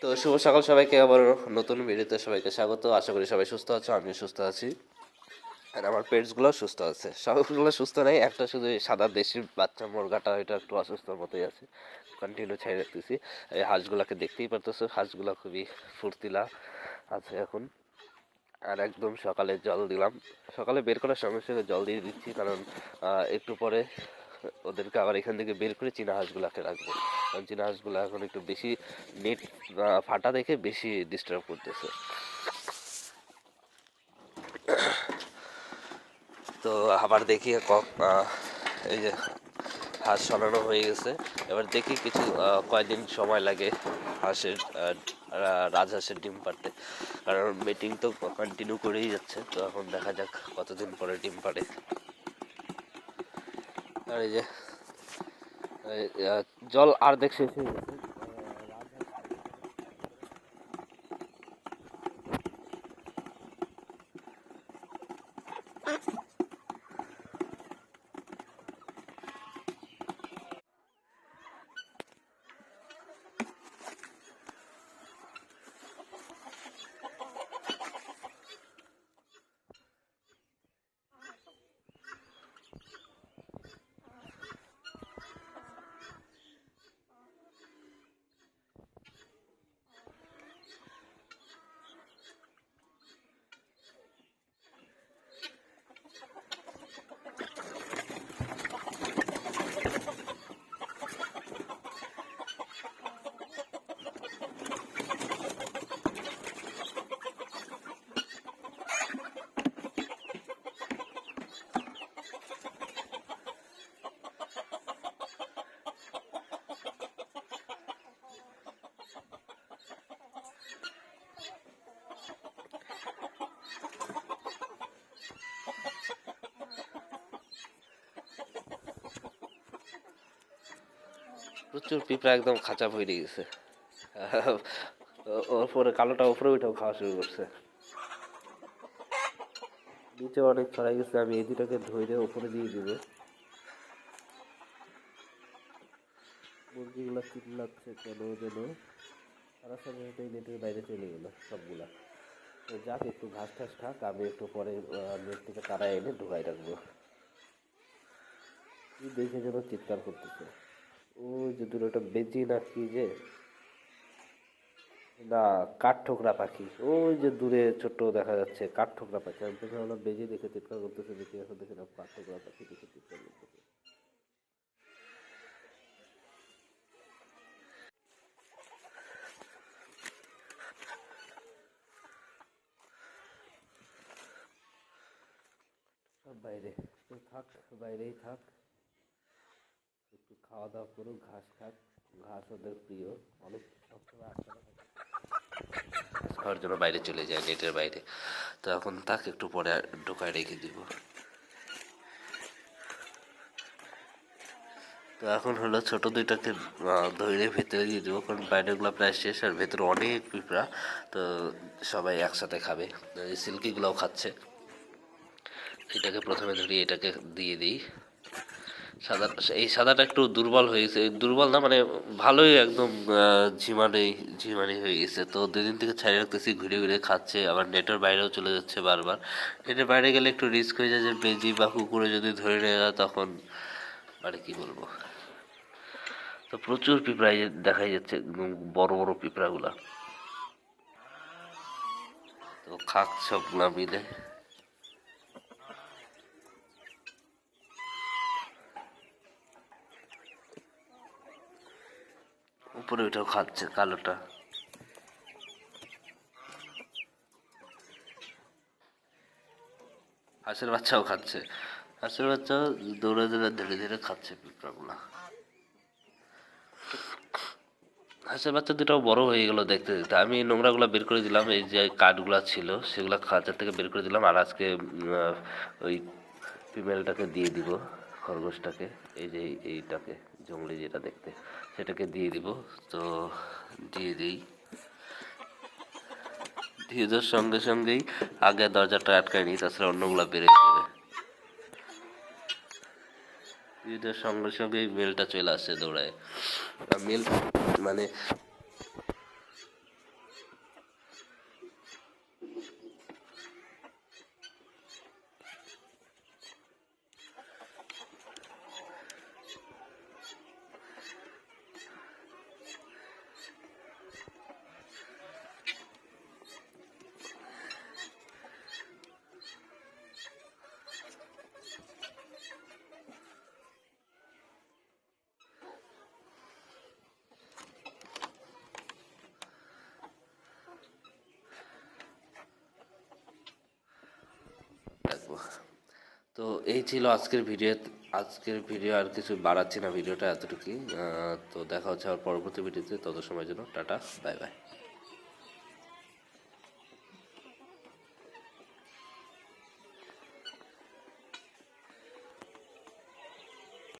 তো শুভ সকাল সবাইকে আবার নতুন ভিডিওতে সবাইকে স্বাগত। আশা করি সবাই সুস্থ আছো, আমিও সুস্থ আছি। আর আমার পেটসগুলো সুস্থ আছে। সবগুলো সুস্থ নেই, একটা শুধু সাদা দেশি বাচ্চা মুরগাটা এটা একটু অসুস্থর মতোই আছে। কন্টিনিউ ছেড়ে রাখতেছি। এই হাঁসগুলাকে দেখতেই পারতেছো, হাঁসগুলো খুবই ফুর্তিলা আছে এখন। আর একদম সকালে জল দিলাম। সকালে বের করার সঙ্গে সঙ্গে জল দিয়ে দিচ্ছি কারণ একটু পরে ওদেরকে আবার এখান থেকে বের করে চীনা হাঁসগুলাকে রাখব। কারণ চীনা হাঁসগুলো এখন একটু বেশি নেট ফাটা দেখে বেশি ডিস্টার্ব করতেছে। তো আবার দেখি এই যে হাঁস সরানো হয়ে গেছে। এবার দেখি কিছু আহ, কয়দিন সময় লাগে হাঁসের রাজহাঁসের ডিম পাড়তে। কারণ মিটিং তো কন্টিনিউ করেই যাচ্ছে, তো এখন দেখা যাক কতদিন পরে ডিম পাড়ে। আর এই যে জল আর দেখ প্রচুর পিঁপড়া একদম খাঁচা ভরে গেছে। ও- ওর পরে কালোটা উপরে উঠেও খাওয়া শুরু করছে। নিচে অনেক ছড়াই গেছে, আমি এই দুটাকে ধরে উপরে দিয়ে দিব। মুরগিগুলা চিল্লাচ্ছে কেন যেন। তারা সাথে এই নেটের বাইরে চলে গেল সবগুলা। তো যাক, একটু ঘাস ঠাস খাক, আমি একটু পরে নেট থেকে তারা এনে ঢুকাই রাখব। দেখে যেন চিৎকার করতেছে। ওই যে দূরে ওটা বেজি না কি যে? না, কাঠ ঠোকরা পাখি। ওই যে দূরে ছোট্ট দেখা যাচ্ছে, কাঠ ঠোকরা পাখি। আমি প্রথমে আমরা বেজি দেখে চিৎকার করতেছে, দেখি এখন দেখে না কাঠ ঠোকরা পাখি দেখে চিৎকার করতেছে। সব বাইরে। থাক, বাইরেই থাক। একটু খাওয়া দাওয়া করুক, ঘাস খাক। ঘাস ওদের প্রিয়। অনেক খাওয়ার জন্য বাইরে চলে যায় নেটের বাইরে। তো এখন তাকে একটু পরে ঢোকায় রেখে দিব। তো এখন হলো ছোট দুইটাকে ধরে ভেতরে দিয়ে দেবো। কারণ বাইরেগুলো প্রায় শেষ আর ভেতরে অনেক পিঁপড়া। তো সবাই একসাথে খাবে। সিল্কিগুলোও খাচ্ছে। এটাকে প্রথমে ধরি, এটাকে দিয়ে দিই। সাদা এই সাদাটা একটু দুর্বল হয়ে গেছে। দুর্বল না মানে ভালোই একদম ঝিমানি ঝিমানি হয়ে গেছে। তো দুদিন থেকে ছাড়িয়ে রাখতেছি, ঘুরে ঘুরে খাচ্ছে। আবার নেটের বাইরেও চলে যাচ্ছে বারবার। নেটের বাইরে গেলে একটু রিস্ক হয়ে যায় যে, বেজি বা কুকুরে যদি ধরে নেয় তখন মানে কি বলব? তো প্রচুর পিঁপড়া এই দেখাই যাচ্ছে, একদম বড় বড় পিঁপড়াগুলা। তো খাক সবগুলা মিলে উপরে ওইটাও খাচ্ছে, কালোটা। হাঁসের বাচ্চাও খাচ্ছে। হাঁসের বাচ্চাও দৌড়ে দৌড়ে ধীরে ধীরে খাচ্ছে পিঁপড়াগুলা। হাঁসের বাচ্চা দুটাও বড় হয়ে গেল দেখতে দেখতে। আমি নোংরাগুলো বের করে দিলাম, এই যে কাঠগুলা ছিল, সেগুলো খাঁচার থেকে বের করে দিলাম, আর আজকে ওই ফিমেলটাকে দিয়ে দিব, খরগোশটাকে, এই যে এইটাকে। জঙ্গলি যেটা দেখতে, সেটাকে দিয়ে দিব। তো দিয়ে দিই। দিয়ে দেওয়ার সঙ্গে সঙ্গেই আগে দরজাটা আটকায় নিই, তাছাড়া অন্যগুলো বেড়ে যাবে। হিউজের সঙ্গে সঙ্গেই মেলটা চলে আসছে দৌড়ায়। মেল মানে রাখব তো এই ছিল আজকের ভিডিও আজকের ভিডিও আর কিছু বাড়াচ্ছি না ভিডিওটা এতটুকুই। তো দেখা হচ্ছে আবার পরবর্তী ভিডিওতে তত সময় জন্য টাটা, বাই বাই।